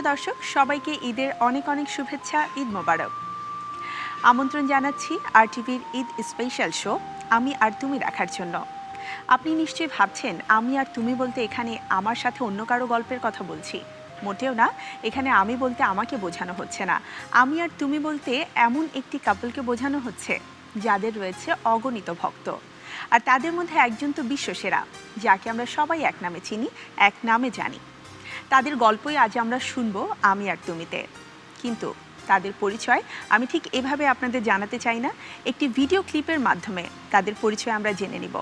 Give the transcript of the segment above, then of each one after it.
প্রিয় দর্শক, সবাইকে ঈদের অনেক অনেক শুভেচ্ছা, ঈদ মোবারক। আমন্ত্রণ জানাচ্ছি আর টিভির ঈদ স্পেশাল শো আমি আর তুমি রাখার জন্য। আপনি নিশ্চয়ই ভাবছেন, আমি আর তুমি বলতে এখানে আমার সাথে অন্য কারও গল্পের কথা বলছি? মোটেও না, এখানে আমি বলতে আমাকে বোঝানো হচ্ছে না। আমি আর তুমি বলতে এমন একটি কাপলকে বোঝানো হচ্ছে, যাদের রয়েছে অগণিত ভক্ত। আর তাদের মধ্যে একজন তো বিশ্বসেরা, যাকে আমরা সবাই এক নামে চিনি, এক নামে জানি। তাদের গল্পই আজ আমরা শুনব আমি আর তুমিতে। কিন্তু তাদের পরিচয় আমি ঠিক এভাবে আপনাদের জানাতে চাই না। একটি ভিডিও ক্লিপের মাধ্যমে তাদের পরিচয় আমরা জেনে নিব।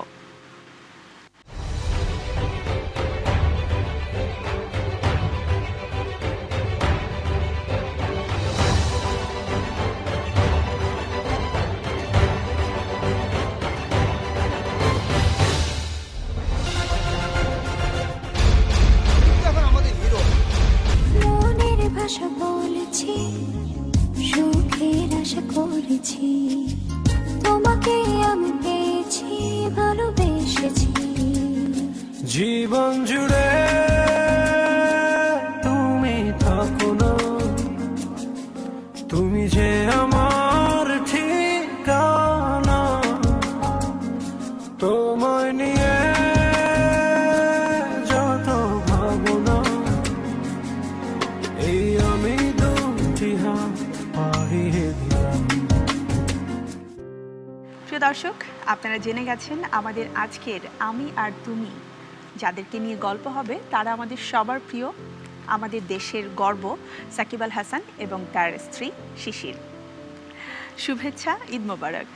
আশা তোমাকে আমি পেয়েছি ভালোবেসেছি। জীবন জুড়ে প্রিয় দর্শক আপনারা জেনে গেছেন আমাদের আজকের আমি আর তুমি। যাদেরকে নিয়ে গল্প হবে তারা আমাদের সবার প্রিয় আমাদের দেশের গর্ব সাকিব আল হাসান এবং তার স্ত্রী শিশির। শুভেচ্ছা ঈদ মোবারক।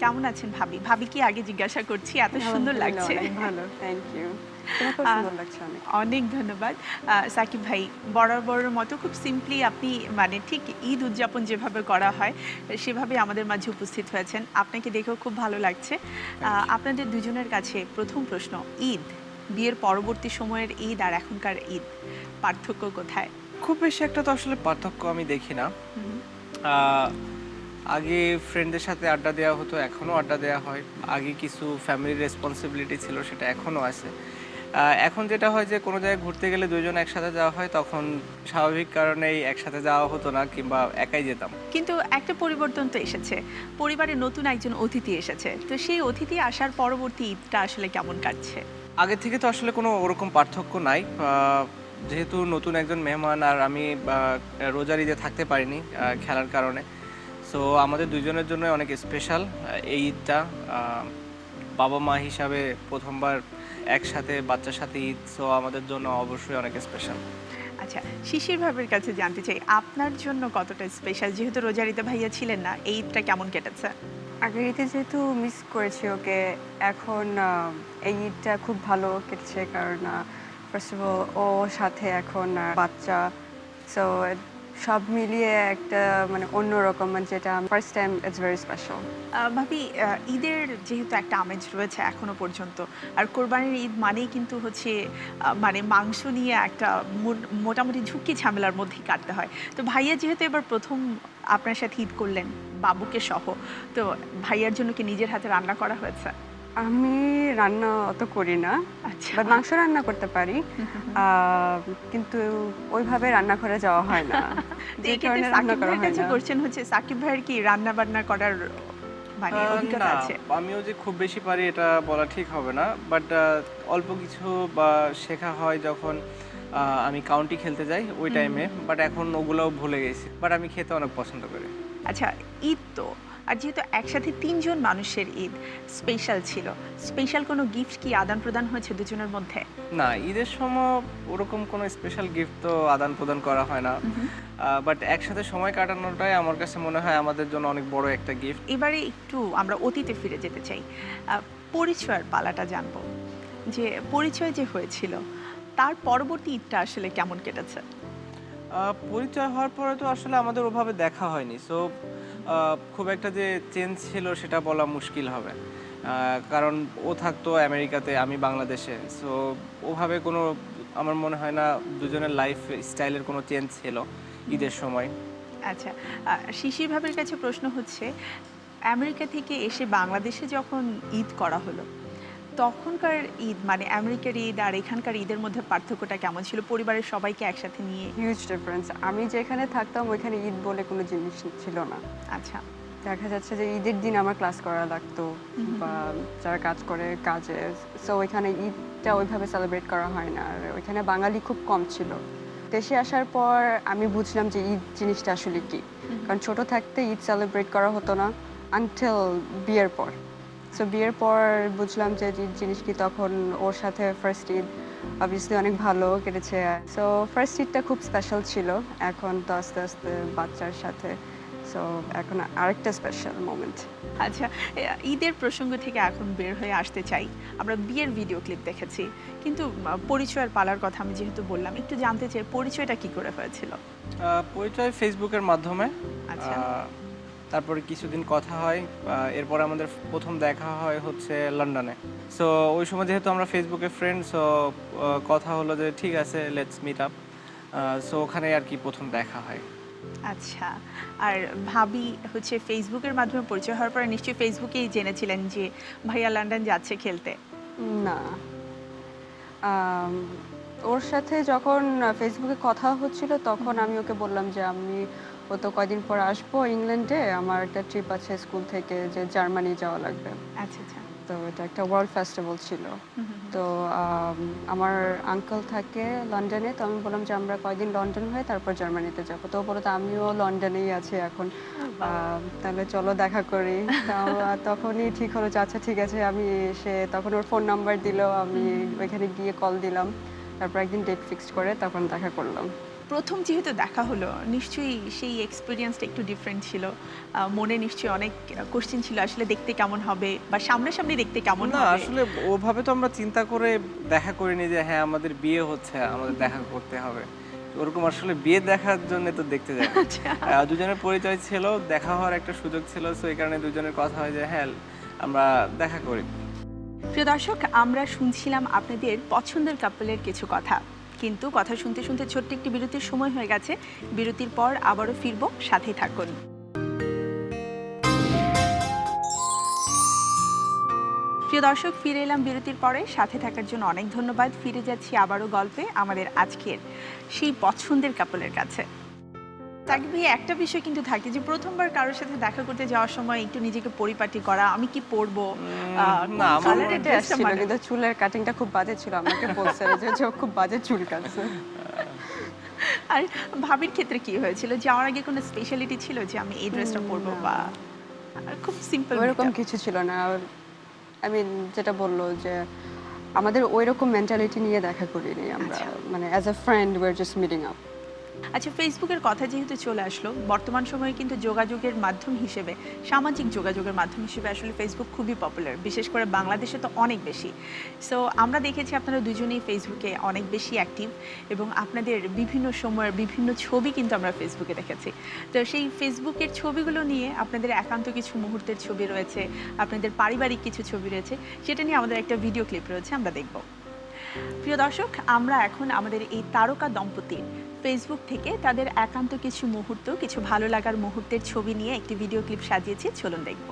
কেমন আছেন ভাবি? ভাবি কি আগে জিজ্ঞাসা করছি এত সুন্দর লাগছে। ভালো থ্যাংক ইউ অনেক। ধন্যবাদ। সাকিব ভাই বরাবরের মতো খুব সিম্পলি আপনি মানে ঠিক ঈদ উদযাপন যেভাবে করা হয় সেভাবে আমাদের মাঝে উপস্থিত হয়েছেন। আপনাকে দেখেও খুব ভালো লাগছে। আহ, আপনাদের দুজনের কাছে প্রথম প্রশ্ন ঈদ বিয়ের পরবর্তী সময়ের ঈদ আর এখনকার ঈদ পার্থক্য কোথায়? খুব বেশি একটা তো আসলে পার্থক্য আমি দেখি না। আগে ফ্রেন্ডদের সাথে আড্ডা দেওয়া হতো এখনও আড্ডা দেওয়া হয়। আগে কিছু ফ্যামিলির রেসপন্সিবিলিটি ছিল সেটা এখনও আছে। এখন যেটা হয় যে কোনো জায়গায় ঘুরতে গেলে দুজন একসাথে যাওয়া হয় তখন স্বাভাবিক কারণেই একসাথে যাওয়া হতো না কিংবা একাই যেতাম। কিন্তু একটা পরিবর্তন তো এসেছে। পরিবারে নতুন একজন অতিথি এসেছে। তো সেই অতিথি আসার পরবর্তী ঈদটা আসলে কেমন কাটছে? আগে থেকে তো আসলে কোনো ওরকম পার্থক্য নাই। যেহেতু নতুন একজন মেহমান আর আমি রোজার ঈদে থাকতে পারিনি খেলার কারণে। সো আমাদের দুজনের জন্য অনেক স্পেশাল এই ঈদটা বাবা মা হিসাবে প্রথমবার একসাথে বাচ্চার সাথে ঈদ সো আমাদের জন্য অবশ্যই অনেক স্পেশাল আচ্ছা শিশির ভাবের কাছে জানতে চাই আপনার জন্য কতটা স্পেশাল যেহেতু রোজারিতে ভাইয়া ছিলেন না এই ঈদটা কেমন কেটেছে? আগের ঈদে যেহেতু মিস করেছি ওকে এখন এই ঈদটা খুব ভালো কেটেছে কারণ ফার্স্ট অফ অল ও সাথে এখন বাচ্চা সো সব মিলিয়ে একটা মানে অন্যরকম মানে যেটা first time it's very special ভাবি ঈদের যেহেতু একটা আমেজ রয়েছে এখনও পর্যন্ত, আর কোরবানির ঈদ মানেই কিন্তু হচ্ছে মানে মাংস নিয়ে একটা মোটামুটি ঝুঁকি ঝামেলার মধ্যেই কাটতে হয়। তো ভাইয়া যেহেতু এবার প্রথম আপনার সাথে ঈদ করলেন, বাবুকে সহ, তো ভাইয়ার জন্য কি নিজের হাতে রান্না করা হয়েছে? আমি রান্না অত করি না আচ্ছা। বাট মাংস রান্না করতে পারি। কিন্তু ওইভাবে রান্না করে যাওয়া হয় না। যে কারণে রান্না করা হয় না। করছেন হচ্ছে সাকিব ভাইয়ের কি রান্না বান্না করার মানে অভিজ্ঞতা আছে? আমিও যে খুব বেশি পারি এটা বলা ঠিক হবে না বাট অল্প কিছু বা শেখা হয় যখন আমি কাউন্টি খেলতে যাই ওই টাইমে বাট এখন ওগুলোও ভুলে গেছি বাট আমি খেতে অনেক পছন্দ করি। আচ্ছা ঈদ তো আর যেহেতু একসাথে তিনজন মানুষের ঈদ স্পেশাল ছিল। স্পেশাল কোনো গিফট কি আদান প্রদান হয়েছে দুজনের মধ্যে? না ঈদের সময় ওরকম কোনো স্পেশাল গিফট তো আদান প্রদান করা হয় না। বাট একসাথে সময় কাটানোটাই আমার কাছে মনে হয় আমাদের জন্য অনেক বড় একটা গিফট এবারে একটু আমরা অতীতে ফিরে যেতে চাই। পরিচয়ের পালাটা জানব। যে পরিচয় যে হয়েছিল তার পরবর্তী ঈদটা আসলে কেমন কেটেছে? পরিচয় হওয়ার পরে তো আসলে আমাদের ওভাবে দেখা হয়নি। সো খুব একটা যে চেঞ্জ ছিল সেটা বলা মুশকিল হবে। কারণ ও থাকতো আমেরিকাতে আমি বাংলাদেশে। সো ওভাবে কোনো আমার মনে হয় না দুজনের লাইফ স্টাইলের কোনো চেঞ্জ ছিল ঈদের সময়। আচ্ছা শিশির ভাবের কাছে প্রশ্ন হচ্ছে আমেরিকা থেকে এসে বাংলাদেশে যখন ঈদ করা হলো তখনকার ঈদ মানে আমেরিকার ঈদ আর এখানকার ঈদের মধ্যে পার্থক্যটা কেমন ছিল? পরিবারের সবাইকে একসাথে নিয়ে? হিউজ ডিফারেন্স আমি যেখানে থাকতাম ওইখানে ঈদ বলে কোনো জিনিস ছিল না। আচ্ছা। দেখা যাচ্ছে যে ঈদের দিন আমার ক্লাস করা লাগতো বা যারা কাজ করে কাজে। সো ওইখানে ঈদটা ওইভাবে সেলিব্রেট করা হয় না। আর ওইখানে বাঙালি খুব কম ছিল। দেশে আসার পর আমি বুঝলাম যে ঈদ জিনিসটা আসলে কি। কারণ ছোট থাকতে ঈদ সেলিব্রেট করা হতো না আনটিল বিয়ের পর। সো বিয়ের পর বুঝলাম যে জিনিস কি তখন ওর সাথে ফার্স্ট ঈদ অবভিয়াসলি অনেক ভালো কেটেছে। সো ফার্স্ট ঈদটা খুব স্পেশাল ছিল এখন তো আস্তে আস্তে বাচ্চার সাথে। সো এখন আরেকটা স্পেশাল মোমেন্ট আচ্ছা ঈদের প্রসঙ্গ থেকে এখন বের হয়ে আসতে চাই। আমরা বিয়ের ভিডিও ক্লিপ দেখেছি। কিন্তু পরিচয়ের পালার কথা আমি যেহেতু বললাম একটু জানতে চাই পরিচয়টা কি করে হয়েছিল? পরিচয় ফেসবুকের মাধ্যমে। আচ্ছা। তারপরে কিছুদিন কথা হয় এরপর আমাদের প্রথম দেখা হয় হচ্ছে লন্ডনে। সো ওই সময় যেহেতু আমরা ফেসবুকে ফ্রেন্ড সো কথা হলো যে ঠিক আছে লেটস মিট আপ সো ওখানে আর কি প্রথম দেখা হয়। আচ্ছা আর ভাবি হচ্ছে ফেসবুকের মাধ্যমে পরিচয় হওয়ার পরে নিশ্চয়ই ফেসবুকেই জেনেছিলেন যে ভাইয়া লন্ডন যাচ্ছে খেলতে না। ওর সাথে যখন ফেসবুকে কথা হচ্ছিল তখন আমি ওকে বললাম যে আমি ও তো কয়দিন পর আসব ইংল্যান্ডে আমার একটা ট্রিপ আছে স্কুল থেকে যে জার্মানি যাওয়া লাগবে। আচ্ছা আচ্ছা। তো এটা একটা ওয়ার্ল্ড ফেস্টিভ্যাল ছিল। তো আমার আঙ্কেল থাকে লন্ডনে তো আমি বললাম যে আমরা কয়দিন লন্ডন হয়ে তারপর জার্মানিতে যাব। তো বলো তো আমিও লন্ডনেই আছি এখন। তাহলে চলো দেখা করি। তখনই ঠিক হলো যে আচ্ছা ঠিক আছে আমি সে তখন ওর ফোন নাম্বার দিল আমি ওইখানে গিয়ে কল দিলাম। তারপর একদিন ডেট ফিক্সড করে তখন দেখা করলাম। প্রথম যেহেতু দেখা হলো নিশ্চয়ই সেই এক্সপিরিয়েন্সটা একটু ডিফারেন্ট ছিল। মনে নিশ্চয়ই অনেক কোশ্চেন ছিল আসলে দেখতে কেমন হবে বা সামনাসামনি দেখতে কেমন না আসলে ওভাবে তো আমরা চিন্তা করে দেখা করিনি যে হ্যাঁ আমাদের বিয়ে হচ্ছে আমাদের দেখা করতে হবে। ওরকম আসলে বিয়ে দেখার জন্য তো দেখতে যাই। আচ্ছা। দুজনের পরিচয় ছিল দেখা হওয়ার একটা সুযোগ ছিল সো এই কারণে দুজনের কথা হয় যে হ্যাঁ আমরা দেখা করি। প্রিয় দর্শক আমরা শুনছিলাম আপনাদের পছন্দের কাপলের কিছু কথা। কিন্তু কথা শুনতে শুনতে ছোট্ট একটি বিরতির সময় হয়ে গেছে। বিরতির পর আবারও ফিরব, সাথেই থাকুন। প্রিয় দর্শক, ফিরে এলাম বিরতির পরে। সাথে থাকার জন্য অনেক ধন্যবাদ। ফিরে যাচ্ছি আবারও গল্পে আমাদের আজকের সেই পছন্দের কাপলের কাছে। তাকে একটা বিষয় কিন্তু থাকে যে প্রথমবার কারোর সাথে দেখা করতে যাওয়ার সময় একটু নিজেকে পরিপাটি করা আমি কি পরবো? না, আমার এটা আসছিল কিন্তু চুলের কাটিংটা খুব বাজে ছিল আমাকে বলছে যে খুব বাজে চুল কাটছে। আর ভাবির ক্ষেত্রে কি হয়েছিল? যাওয়ার আগে কোনো স্পেশালিটি ছিল যে আমি এই ড্রেসটা পরবো বা আর খুব সিম্পল ওইরকম কিছু ছিল না। আই মিন যেটা বলল যে আমাদের ওই রকম মেন্টালিটি নিয়ে দেখা করিনি আমরা। আচ্ছা। মানে as a friend or just meeting up আচ্ছা ফেসবুকের কথা যেহেতু চলে আসলো, বর্তমান সময়ে কিন্তু যোগাযোগের মাধ্যম হিসেবে, সামাজিক যোগাযোগের মাধ্যম হিসেবে আসলে ফেসবুক খুবই পপুলার বিশেষ করে বাংলাদেশে তো অনেক বেশি। সো আমরা দেখেছি আপনারা দুজনেই ফেসবুকে অনেক বেশি অ্যাক্টিভ এবং আপনাদের বিভিন্ন সময়ের বিভিন্ন ছবি কিন্তু আমরা ফেসবুকে দেখেছি। তো সেই ফেসবুকের ছবিগুলো নিয়ে আপনাদের একান্ত কিছু মুহূর্তের ছবি রয়েছে, আপনাদের পারিবারিক কিছু ছবি রয়েছে, সেটা নিয়ে আমাদের একটা ভিডিও ক্লিপ রয়েছে, আমরা দেখব। প্রিয় দর্শক, আমরা এখন আমাদের এই তারকা দম্পতির ফেসবুক থেকে তাদের একান্ত কিছু মুহূর্ত, কিছু ভালো লাগার মুহূর্তের ছবি নিয়ে একটি ভিডিও ক্লিপ সাজিয়েছি। চলুন দেখব।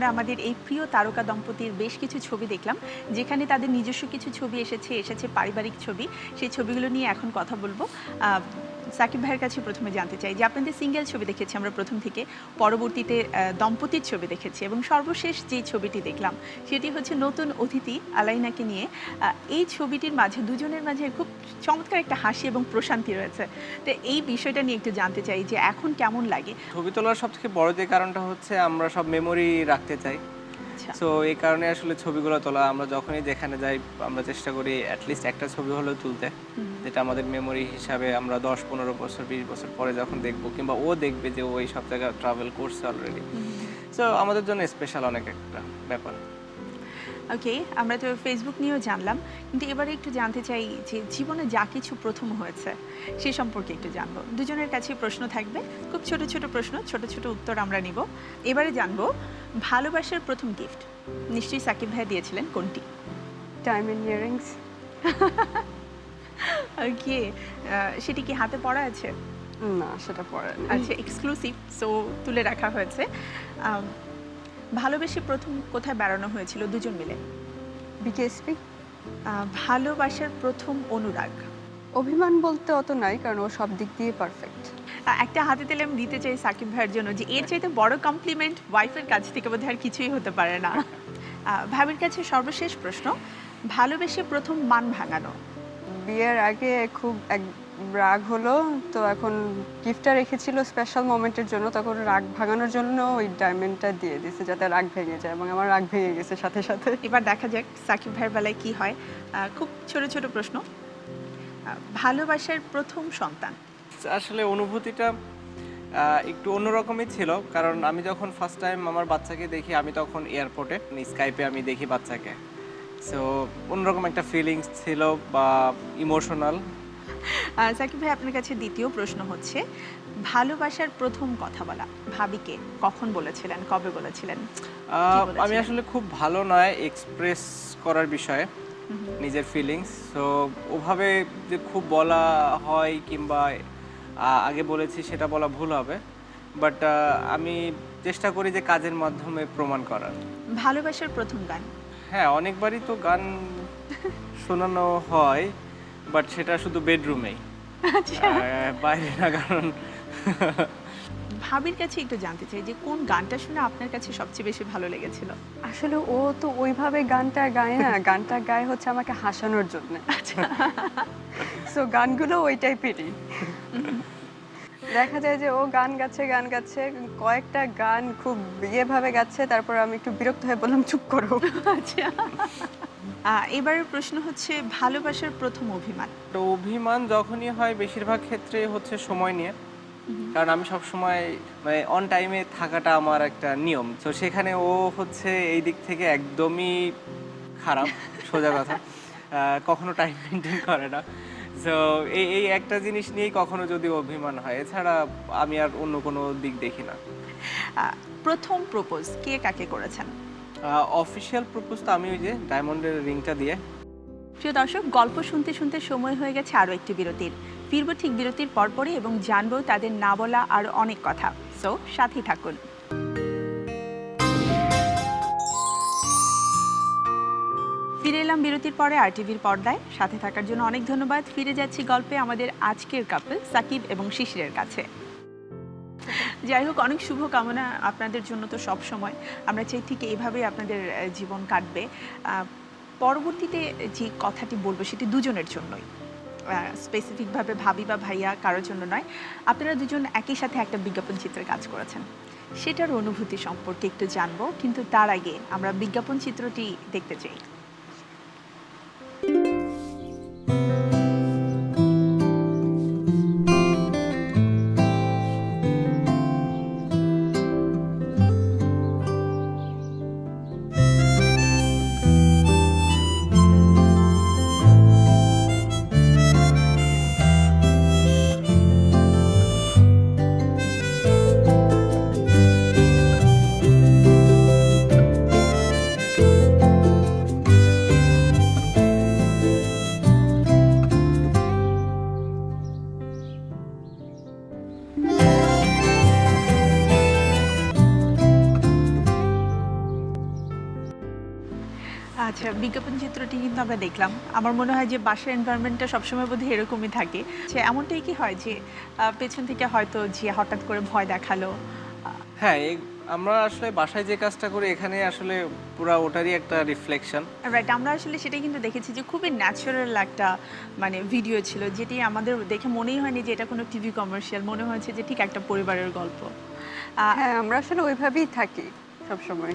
আমরা আমাদের এই প্রিয় তারকা দম্পতির বেশ কিছু ছবি দেখলাম, যেখানে তাদের নিজস্ব কিছু ছবি এসেছে এসেছে পারিবারিক ছবি। সেই ছবিগুলো নিয়ে এখন কথা বলব। সাকিব ভাইয়ের কাছে প্রথমে জানতে চাই যে আপনাদের সিঙ্গেল ছবি দেখেছি আমরা প্রথম থেকে পরবর্তীতে দম্পতির ছবি দেখেছি এবং সর্বশেষ যে ছবিটি দেখলাম সেটি হচ্ছে নতুন অতিথি আলাইনাকে নিয়ে। এই ছবিটির মাঝে দুজনের মাঝে খুব চমৎকার একটা হাসি এবং প্রশান্তি রয়েছে। তো এই বিষয়টা নিয়ে একটু জানতে চাই যে এখন কেমন লাগে? ছবি তোলার সব থেকে বড় যে কারণটা হচ্ছে আমরা সব মেমোরি রাখতে চাই। আচ্ছা। সো এই কারণে আসলে ছবিগুলো তোলা আমরা যখনই যেখানে যাই আমরা চেষ্টা করি অ্যাটলিস্ট একটা ছবি হলেও তুলতে। যেটা আমাদের মেমোরি হিসাবে আমরা দশ পনেরো বছর বিশ বছর পরে যখন দেখব কিংবা ও দেখবে যে ও এই সব জায়গায় ট্রাভেল করছে অলরেডি সো আমাদের জন্য স্পেশাল অনেক একটা ব্যাপার। ওকে আমরা তো ফেসবুক নিয়েও জানলাম কিন্তু এবারে একটু জানতে চাই যে জীবনে যা কিছু প্রথম হয়েছে সে সম্পর্কে একটু জানব। দুজনের কাছে প্রশ্ন থাকবে খুব ছোট ছোট প্রশ্ন ছোট ছোট উত্তর আমরা নিব। এবারে জানব ভালোবাসার প্রথম গিফট নিশ্চয়ই সাকিব ভাই দিয়েছিলেন কোনটি? ডায়মন্ড ইয়ারিংস ওকে সেটি কি হাতে পড়া আছে? না সেটা না আচ্ছা এক্সক্লুসিভ সো তুলে রাখা হয়েছে। ভালোবেসে প্রথম কোথায় বেড়ানো হয়েছিল দুজন মিলে? বিকেএসপি ভালোবাসার প্রথম অনুরাগ। অভিমান বলতে অত নাই কারণ ও সব দিক দিয়ে পারফেক্ট একটা হাতে তেলে আমি দিতে চাই সাকিব ভাইয়ের জন্য যে এর চাইতে বড় কমপ্লিমেন্ট ওয়াইফের কাছ থেকে বোধহয় আর কিছুই হতে পারে না। ভাবির কাছে সর্বশেষ প্রশ্ন ভালোবেসে প্রথম মান ভাঙানো। বিয়ের আগে খুব এক রাগ হলো তো এখন গিফটটা রেখেছিল স্পেশাল মোমেন্টের জন্য তখন রাগ ভাঙানোর জন্য ওই ডায়মন্ডটা দিয়ে দিয়েছে যাতে রাগ ভেঙে যায় এবং আমার রাগ ভেঙে গেছে সাথে সাথে। এবার দেখা যাক সাকিব ভাইয়ের বেলায় কি হয়। খুব ছোট ছোট প্রশ্ন। ভালোবাসার প্রথম সন্তান। আসলে অনুভূতিটা একটু অন্যরকমই ছিল কারণ আমি যখন ফার্স্ট টাইম আমার বাচ্চাকে দেখি আমি তখন এয়ারপোর্টে স্কাইপে আমি দেখি বাচ্চাকে। সো অন্যরকম একটা ফিলিংস ছিল বা ইমোশনাল সাকিব ভাই আপনার কাছে দ্বিতীয় প্রশ্ন হচ্ছে ভালোবাসার প্রথম কথা বলা ভাবিকে কখন বলেছিলেন? কবে বলেছিলেন? আমি আসলে খুব ভালো নয় এক্সপ্রেস করার বিষয়ে নিজের ফিলিংস সো ওভাবে যে খুব বলা হয় কিংবা আগে বলেছি সেটা বলা ভুল হবে। বাট আমি চেষ্টা করি যে কাজের মাধ্যমে প্রমাণ করার। ভালোবাসার প্রথম গান? হ্যাঁ অনেকবারই তো গান শোনানো হয় বাট সেটা শুধু বেডরুমেই বাইরে না কারণ ভাবির কাছে একটু জানতে চাই যে কোন গানটা শুনে আপনার কাছে সবচেয়ে বেশি ভালো লেগেছিল? আসলে ও তো ওইভাবে গানটা গায় না গানটা গায় হচ্ছে আমাকে হাসানোর জন্য। সো গানগুলো ওই টাইপেরই দেখা যায় যে ও গান গাচ্ছে গান গাচ্ছে কয়েকটা গান খুব ইয়েভাবে গাচ্ছে তারপর আমি একটু বিরক্ত হয়ে বললাম চুপ করো। আচ্ছা। এবারের প্রশ্ন হচ্ছে ভালোবাসার প্রথম অভিমান? তো অভিমান যখনই হয় বেশিরভাগ ক্ষেত্রে হচ্ছে সময় নিয়ে। কারণ আমি সব সময় মানে অন টাইমে থাকাটা আমার একটা নিয়ম। তো সেখানে ও হচ্ছে এই দিক থেকে একদমই খারাপ সোজা কথা। আহ, কখনো টাইম মেনটেন করে না। তো এই এই একটা জিনিস নিয়েই কখনো যদি অভিমান হয় এছাড়া আমি আর অন্য কোনো দিক দেখি না। প্রথম প্রপোজ কে কাকে করেছেন? অফিসিয়াল প্রপোজ তো আমি ওই যে ডায়মন্ডের রিংটা দিয়ে। প্রিয় দর্শক গল্প শুনতে শুনতে সময় হয়ে গেছে আরও একটি বিরতির। ফিরবো ঠিক বিরতির পরপরই এবং জানব তাদের না বলা আরও অনেক কথা। সো সাথেই থাকুন। ফিরে এলাম বিরতির পরে আর টিভির পর্দায়। সাথে থাকার জন্য অনেক ধন্যবাদ। ফিরে যাচ্ছি গল্পে আমাদের আজকের কাপল সাকিব এবং শিশিরের কাছে। যাই হোক, অনেক শুভ কামনা আপনাদের জন্য তো সব সময়। আমরা চাই ঠিক এইভাবেই আপনাদের জীবন কাটবে। পরবর্তীতে যে কথাটি বলব সেটি দুজনের জন্যই। স্পেসিফিকভাবে ভাবি বা ভাইয়া কারোর জন্য নয়। আপনারা দুজন একই সাথে একটা বিজ্ঞাপন চিত্রে কাজ করেছেন। সেটার অনুভূতি সম্পর্কে একটু জানব, কিন্তু তার আগে আমরা বিজ্ঞাপন চিত্রটি দেখতে চাই। আমরা দেখলাম। আমার মনে হয় যে বাসার এনভায়রনমেন্টটা সবসময় বোধহয় এরকমই থাকে। যে এমনটাই কি হয় যে পেছন থেকে হয়তো যে হঠাৎ করে ভয় দেখাল। হ্যাঁ এই আমরা আসলে বাসায় যে কাজটা করি এখানে আসলে পুরো ওটারই একটা রিফ্লেকশন রাইট আমরা আসলে সেটাই কিন্তু দেখেছি যে খুবই ন্যাচারাল একটা মানে ভিডিও ছিল যেটি আমাদের দেখে মনেই হয়নি যে এটা কোনো টিভি কমার্শিয়াল মনে হয়েছে যে ঠিক একটা পরিবারের গল্প। হ্যাঁ আমরা আসলে ওইভাবেই থাকি। সবসময়।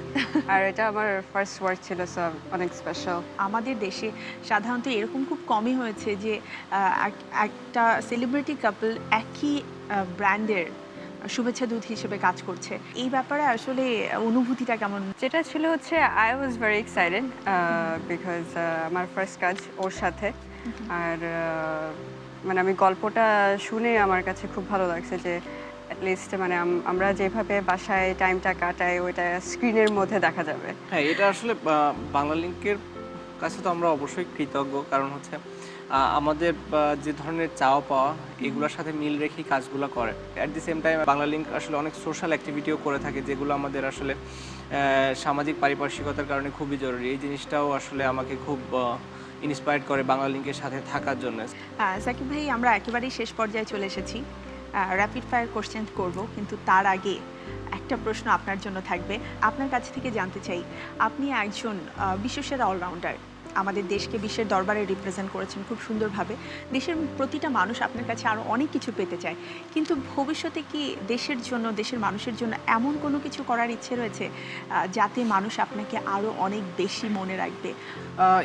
আর এটা আমার ফার্স্ট ওয়ার্ক ছিল সো অনেক স্পেশাল আমাদের দেশে সাধারণত এরকম খুব কমই হয়েছে যে এক- একটা সেলিব্রিটি কাপল একই ব্র্যান্ডের শুভেচ্ছা দূত হিসেবে কাজ করছে। এই ব্যাপারে আসলে অনুভূতিটা কেমন? যেটা ছিল হচ্ছে I was very excited because আমার ফার্স্ট কাজ ওর সাথে। আর uh, মানে আমি গল্পটা শুনে আমার কাছে খুব ভালো লাগছে যে অ্যাটলিস্ট মানে আম- আমরা যেভাবে বাসায় টাইমটা কাটাই ওইটা স্ক্রিনের মধ্যে দেখা যাবে। হ্যাঁ এটা আসলে বাংলা লিঙ্কের কাছে তো আমরা অবশ্যই কৃতজ্ঞ। কারণ হচ্ছে আমাদের যে ধরনের চাওয়া পাওয়া এগুলোর সাথে মিল রেখেই কাজগুলো করে। At the same time Bangla link আসলে অনেক সোশ্যাল অ্যাক্টিভিটিও করে থাকে যেগুলো আমাদের আসলে সামাজিক পারিপার্শ্বিকতার কারণে খুবই জরুরি। এই জিনিসটাও আসলে আমাকে খুব ইন্সপায়ার্ড করে বাংলা লিঙ্কের সাথে থাকার জন্য। সাকিব ভাই আমরা একেবারেই শেষ পর্যায়ে চলে এসেছি। র্যাপিড ফায়ার কোশ্চেন করব, কিন্তু তার আগে একটা প্রশ্ন আপনার জন্য থাকবে। আপনার কাছ থেকে জানতে চাই, আপনি একজন বিশ্বসেরা অলরাউন্ডার আমাদের দেশকে বিশ্বের দরবারে রিপ্রেজেন্ট করেছেন খুব সুন্দরভাবে। দেশের প্রতিটা মানুষ আপনার কাছে আরও অনেক কিছু পেতে চায়। কিন্তু ভবিষ্যতে কি দেশের জন্য, দেশের মানুষের জন্য এমন কোনো কিছু করার ইচ্ছে রয়েছে যাতে মানুষ আপনাকে আরও অনেক বেশি মনে রাখবে?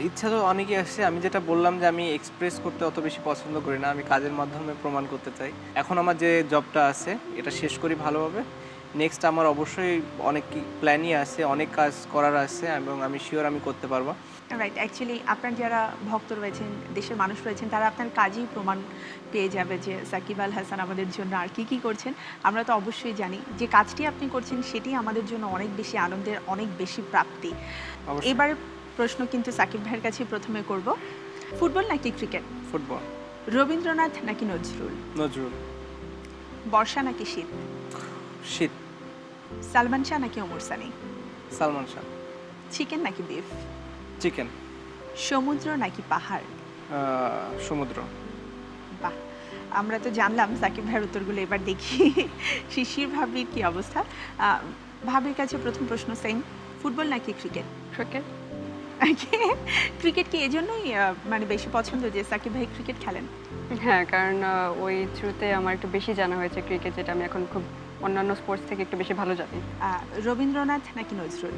ইচ্ছা তো অনেকই আসছে। আমি যেটা বললাম যে আমি এক্সপ্রেস করতে অত বেশি পছন্দ করি না। আমি কাজের মাধ্যমে প্রমাণ করতে চাই। এখন আমার যে জবটা আছে, এটা শেষ করি ভালোভাবে। নেক্সট আমার অবশ্যই অনেক প্ল্যানই আছে, অনেক কাজ করার আছে এবং আমি শিওর আমি করতে পারব। রাইট অ্যাকচুয়ালি আপনার যারা ভক্ত রয়েছেন দেশের মানুষ রয়েছেন তারা আপনার কাজেই প্রমাণ পেয়ে যাবে যে সাকিব আল হাসান আমাদের জন্য আর কি কি করছেন। আমরা তো অবশ্যই জানি যে কাজটি আপনি করছেন সেটি আমাদের জন্য অনেক বেশি আনন্দের অনেক বেশি প্রাপ্তি। এবার প্রশ্ন কিন্তু সাকিব ভাইয়ের কাছে প্রথমে করব। ফুটবল নাকি ক্রিকেট? ফুটবল। রবীন্দ্রনাথ নাকি নজরুল? নজরুল। বর্ষা নাকি শীত? শীত। সালমান শাহ নাকি ওমর সানি? সালমান শাহ। চিকেন নাকি বিফ? চিকেন সমুদ্র নাকি পাহাড়? সমুদ্র। বাহ আমরা তো জানলাম সাকিব ভাইয়ের উত্তরগুলো এবার দেখি শিশির ভাবির কি অবস্থা। ভাবির কাছে প্রথম প্রশ্ন সেম ফুটবল নাকি ক্রিকেট? ক্রিকেট। ক্রিকেট কি এজন্যই মানে বেশি পছন্দ যে সাকিব ভাই ক্রিকেট খেলেন? হ্যাঁ কারণ ওই থ্রুতে আমার একটু বেশি জানা হয়েছে ক্রিকেট যেটা আমি এখন খুব অন্যান্য স্পোর্টস থেকে একটু বেশি ভালো জানি। রবীন্দ্রনাথ নাকি নজরুল?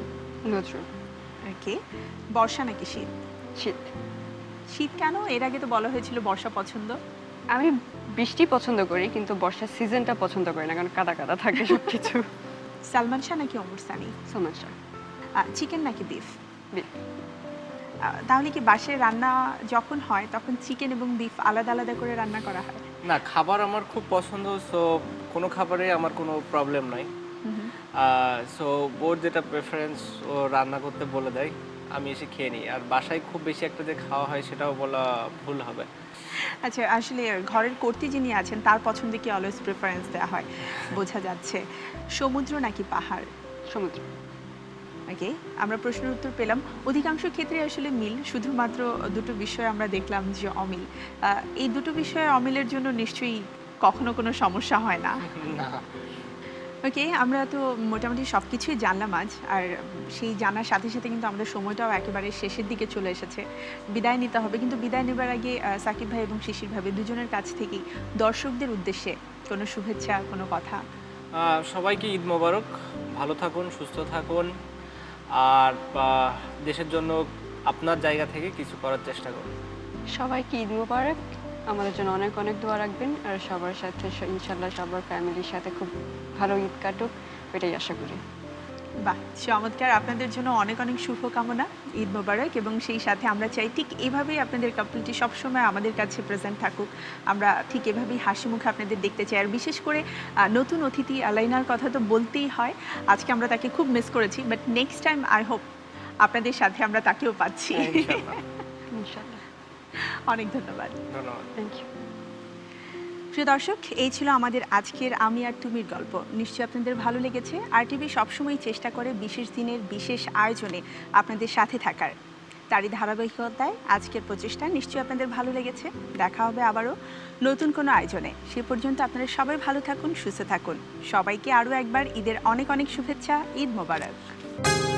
নজরুল। ওকে বর্ষা নাকি শীত? শীত। শীত কেন? এর আগে তো বলা হয়েছিল বর্ষা পছন্দ। আমি বৃষ্টি পছন্দ করি কিন্তু বর্ষার সিজনটা পছন্দ করি না কারণ কাদা কাদা থাকে সব কিছু সালমান শাহ নাকি ওমর সানি? সমস্যা চিকেন নাকি বিফ Beef. তাহলে কি বাসায় রান্না যখন হয় তখন চিকেন এবং বিফ আলাদা আলাদা করে রান্না করা হয়? না খাবার আমার খুব পছন্দ সো কোনো খাবারে আমার কোনো প্রবলেম নাই। সো ওর যেটা প্রেফারেন্স ও রান্না করতে বলে দেয় আমি এসে খেয়ে নিই। আর বাসায় খুব বেশি একটা যে খাওয়া হয় সেটাও বলা ভুল হবে। আচ্ছা আসলে ঘরের কর্তি যিনি আছেন তার পছন্দে কি অলওয়েজ প্রেফারেন্স দেওয়া হয়? বোঝা যাচ্ছে। সমুদ্র নাকি পাহাড়? সমুদ্র। ওকে আমরা প্রশ্নের উত্তর পেলাম। অধিকাংশ ক্ষেত্রে আসলে মিল শুধুমাত্র দুটো বিষয় আমরা দেখলাম যে অমিল। এই দুটো বিষয়ে অমিলের জন্য নিশ্চয়ই কখনো কোনো সমস্যা হয় না? না। ওকে আমরা তো মোটামুটি সব কিছুই জানলাম আজ আর সেই জানার সাথে সাথে কিন্তু আমাদের সময়টাও একেবারে শেষের দিকে চলে এসেছে। বিদায় নিতে হবে কিন্তু বিদায় নেবার আগে সাকিব ভাই এবং শিশির ভাবে দুজনের কাছ থেকেই দর্শকদের উদ্দেশ্যে কোনো শুভেচ্ছা কোনো কথা? সবাইকে ঈদ মোবারক ভালো থাকুন সুস্থ থাকুন আর দেশের জন্য আপনার জায়গা থেকে কিছু করার চেষ্টা করুন। সবাইকে ঈদ মুবারক। আমাদের জন্য অনেক অনেক দোয়া রাখবেন আর সবার সাথে ইনশাল্লাহ সবার ফ্যামিলির সাথে খুব ভালো ঈদ কাটুক এটাই আশা করি। বাহ চমৎকার। আপনাদের জন্য অনেক অনেক শুভকামনা ঈদ মোবারক এবং সেই সাথে আমরা চাই ঠিক এভাবেই আপনাদের কাপলটি সবসময় আমাদের কাছে প্রেজেন্ট থাকুক। আমরা ঠিক এভাবেই হাসি মুখে আপনাদের দেখতে চাই। আর বিশেষ করে নতুন অতিথি আলাইনার কথা তো বলতেই হয়। আজকে আমরা তাকে খুব মিস করেছি but next time I hope আপনাদের সাথে আমরা তাকেও পাচ্ছি। ইনশাআল্লাহ। ইনশাল্লাহ অনেক ধন্যবাদ। ধন্যবাদ। থ্যাংক ইউ প্রিয় দর্শক এই ছিল আমাদের আজকের আমি আর তুমির গল্প। নিশ্চয়ই আপনাদের ভালো লেগেছে। আর টিভি সবসময় চেষ্টা করে বিশেষ দিনের বিশেষ আয়োজনে আপনাদের সাথে থাকার। তারই ধারাবাহিকতায় আজকের প্রচেষ্টা নিশ্চয়ই আপনাদের ভালো লেগেছে। দেখা হবে আবারও নতুন কোনো আয়োজনে। সে পর্যন্ত আপনারা সবাই ভালো থাকুন সুস্থ থাকুন। সবাইকে আরও একবার ঈদের অনেক অনেক শুভেচ্ছা ঈদ মোবারক।